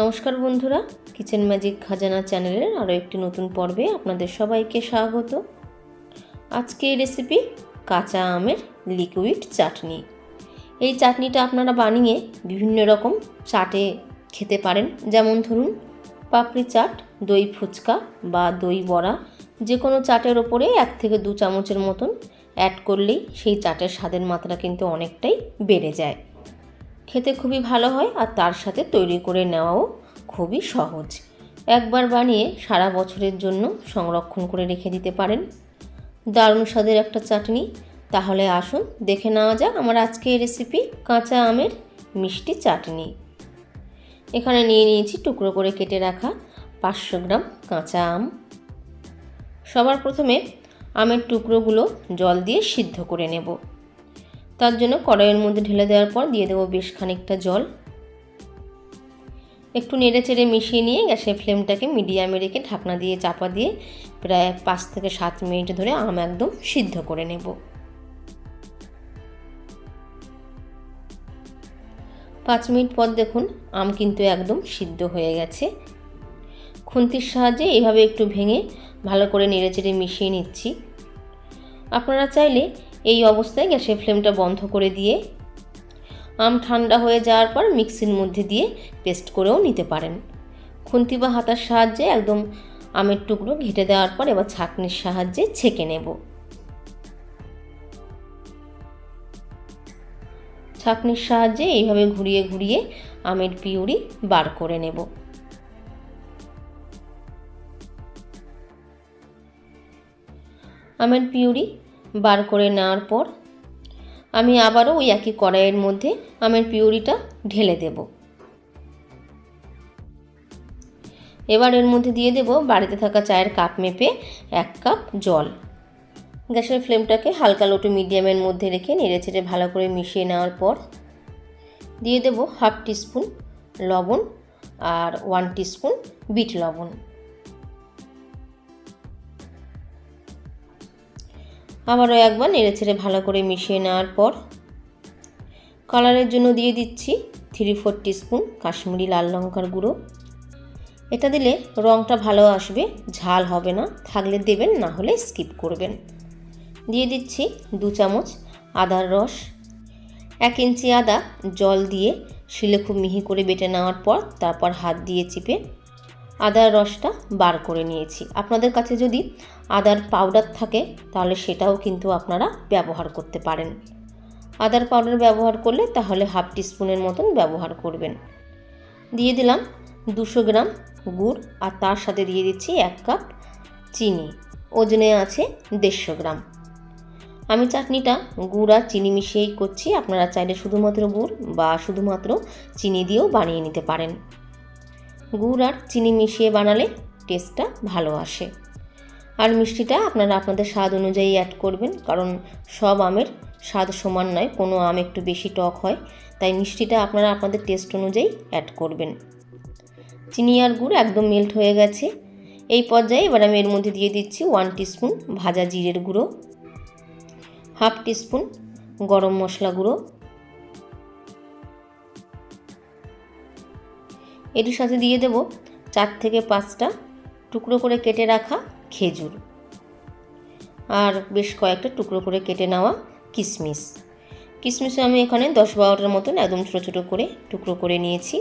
নমস্কার বন্ধুরা kitchen magic খাজানা চ্যানেলের আরও একটি নতুন পর্বে আপনাদের সবাইকে স্বাগত। আজকে রেসিপি কাঁচা আমের লিকুইড চাটনি। এই চাটনিটা আপনারা বানিয়ে বিভিন্ন রকম চাটে খেতে পারেন। যেমন ধরুন, পাপড়ি চাট, দই ফুচকা বা দই বড়া যে কোনো চাটের ওপরে এক থেকে দু চামচের মতন অ্যাড করলেই সেই চাটের স্বাদের মাত্রা কিন্তু অনেকটাই বেড়ে যায়। খেতে খুবই ভালো হয় আর তার সাথে তৈরি করে নেওয়াও খুবই সহজ। একবার বানিয়ে সারা বছরের জন্য সংরক্ষণ করে রেখে দিতে পারেন। দারুণ স্বাদের একটা চাটনি। তাহলে আসুন, দেখে নেওয়া যাক আমার আজকে রেসিপি কাঁচা আমের মিষ্টি চাটনি। এখানে নিয়ে নিয়েছি টুকরো করে কেটে রাখা পাঁচশো গ্রাম কাঁচা আম। সবার প্রথমে আমের টুকরোগুলো জল দিয়ে সিদ্ধ করে নেব। তার জন্য কড়াইয়ের মধ্যে ঢেলে দেওয়ার পর দিয়ে দেবো বেশ খানিকটা জল। একটু নেড়ে চেড়ে মিশিয়ে নিয়ে গ্যাসের ফ্লেমটাকে মিডিয়ামে রেখে ঢাকনা দিয়ে চাপা দিয়ে প্রায় পাঁচ থেকে সাত মিনিট ধরে আম একদম সিদ্ধ করে নেব। পাঁচ মিনিট পর দেখুন আম কিন্তু একদম সিদ্ধ হয়ে গেছে। খুন্তির সাহায্যে এইভাবে একটু ভেঙে ভালো করে নেড়ে চেড়ে মিশিয়ে নিচ্ছি। আপনারা চাইলে এই অবস্থায় গ্যাসের ফ্লেমটা বন্ধ করে দিয়ে আম ঠান্ডা হয়ে যাওয়ার পর মিক্সির মধ্যে দিয়ে পেস্ট করেও নিতে পারেন। খুন্তি বা হাতার সাহায্যে একদম আমের টুকরো ঘেটে দেওয়ার পর এবার ছাঁকনির সাহায্যে ছেঁকে নেব। ছাঁকনির সাহায্যে এইভাবে ঘুরিয়ে ঘুরিয়ে আমের পিউরি বার করে নেব। আমের পিউরি বার করে নেওয়ার পর আমি আবারও ওই একই কড়াইয়ের মধ্যে আমের পিউরিটা ঢেলে দেব। এবার এর মধ্যে দিয়ে দেব বাড়িতে থাকা চায়ের কাপ মেপে এক কাপ জল। গ্যাসের ফ্লেমটাকে হালকা লোটু মিডিয়ামের মধ্যে রেখে নেড়ে ছেড়ে ভালো করে মিশিয়ে নেওয়ার পর দিয়ে দেব হাফ টিস্পুন লবণ আর ওয়ান টিস্পুন বিট লবণ। আবারও একবার নেড়ে ছেড়ে ভালো করে মিশিয়ে নেওয়ার পর কালারের জন্য দিয়ে দিচ্ছি থ্রি ফোর টিস্পুন কাশ্মীরি লাল লঙ্কার গুঁড়ো। এটা দিলে রঙটা ভালো আসবে, ঝাল হবে না, থাকলে দেবেন, না হলে স্কিপ করবেন। দিয়ে দিচ্ছি দু চামচ আদার রস, এক ইঞ্চি আদা জল দিয়ে শিলে খুব মিহি করে বেটে নেওয়ার পর তারপর হাত দিয়ে চিপে আদার রসটা বার করে নিয়েছি। আপনাদের কাছে যদি আদার পাউডার থাকে, তাহলে সেটাও কিন্তু আপনারা ব্যবহার করতে পারেন। আদার পাউডার ব্যবহার করলে তাহলে হাফ টিস্পুনের মতন ব্যবহার করবেন। দিয়ে দিলাম দুশো গ্রাম গুড় আর তার সাথে দিয়ে দিচ্ছি এক কাপ চিনি। ওজনে আছে দেড়শো গ্রাম। আমি চাটনিটা গুড় আর চিনি মিশিয়েই করছি। আপনারা চাইলে শুধুমাত্র গুড় বা শুধুমাত্র চিনি দিয়েও বানিয়ে নিতে পারেন। গুড় আর চিনি মিশিয়ে বানালে টেস্টটা ভালো আসে। আর মিষ্টিটা আপনারা আপনাদের স্বাদ অনুযায়ী অ্যাড করবেন, কারণ সব আমের স্বাদ সমান নয়, কোনো আম একটু বেশি টক হয়, তাই মিষ্টিটা আপনারা আপনাদের টেস্ট অনুযায়ী অ্যাড করবেন। চিনি আর গুড় একদম মেল্ট হয়ে গেছে। এই পর্যায়ে এবার আমি এর মধ্যে দিয়ে দিচ্ছি ওয়ান টিস্পুন ভাজা জিরের গুঁড়ো হাফ টিস্পুন গরম মশলা গুঁড়ো এটির সাথে দিয়ে দেব চার থেকে পাঁচটা টুকরো করে কেটে রাখা খেজুর আর বেশ কয়েকটা টুকরো করে কেটে নেওয়া কিশমিশ কিশমিশও আমি এখানে দশ বারোটার মতন একদম ছোটো ছোটো করে টুকরো করে নিয়েছি।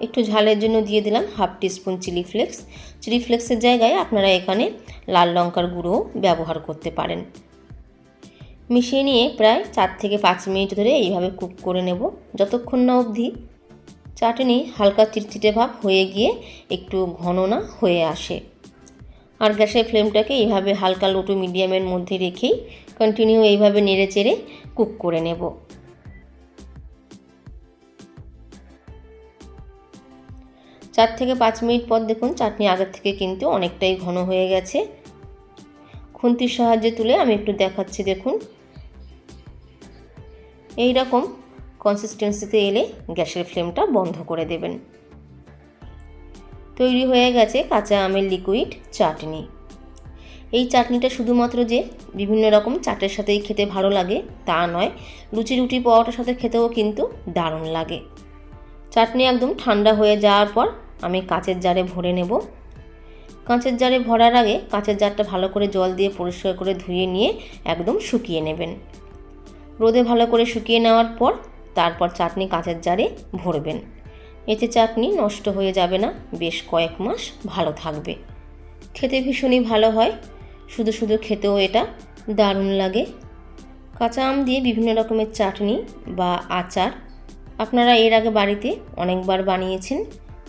একটু ঝালের জন্য দিয়ে দিলাম half teaspoon chilli flakes. Chilli ফ্লেক্সের জায়গায় আপনারা এখানে লাল লঙ্কার গুঁড়ো ব্যবহার করতে পারেন। মিশিয়ে নিয়ে প্রায় চার থেকে পাঁচ মিনিট ধরে এইভাবে কুক করে নেব। যতক্ষণ না অবধি চাটনি হালকা চিটচিটে ভাব হয়ে গিয়ে একটু ঘন না হয়ে আসে। আর গ্যাসের ফ্লেমটাকে এইভাবে হালকা লোটু মিডিয়ামের মধ্যে রেখেই কন্টিনিউ এইভাবে নেড়ে চেড়ে কুক করে নেব। চার থেকে পাঁচ মিনিট পর দেখুন চাটনি আগের থেকে কিন্তু অনেকটাই ঘন হয়ে গেছে। খুন্তির সাহায্যে তুলে আমি একটু দেখাচ্ছি, দেখুন। এই রকম কনসিস্টেন্সিতে এলে গ্যাসের ফ্লেমটা বন্ধ করে দেবেন। তৈরি হয়ে গেছে কাঁচা আমের লিকুইড চাটনি। এই চাটনিটা শুধুমাত্র যে বিভিন্ন রকম চাটের সাথেই খেতে ভালো লাগে তা নয়, লুচি রুটি পাওয়াটার সাথে খেতেও কিন্তু দারুণ লাগে। চাটনি একদম ঠান্ডা হয়ে যাওয়ার পর আমি কাঁচের জারে ভরে নেব। কাঁচের জারে ভরার আগে কাঁচের জারটা ভালো করে জল দিয়ে পরিষ্কার করে ধুয়ে নিয়ে একদম শুকিয়ে নেবেন। রোদে ভালো করে শুকিয়ে নেওয়ার পর তারপর চাটনি কাঁচের জারে ভরবেন। এতে চাটনি নষ্ট হয়ে যাবে না, বেশ কয়েক মাস ভালো থাকবে। খেতে ভীষণই ভালো হয়, শুধু শুধু খেতেও এটা দারুণ লাগে। কাঁচা আম দিয়ে বিভিন্ন রকমের চাটনি বা আচার আপনারা এর আগে বাড়িতে অনেকবার বানিয়েছেন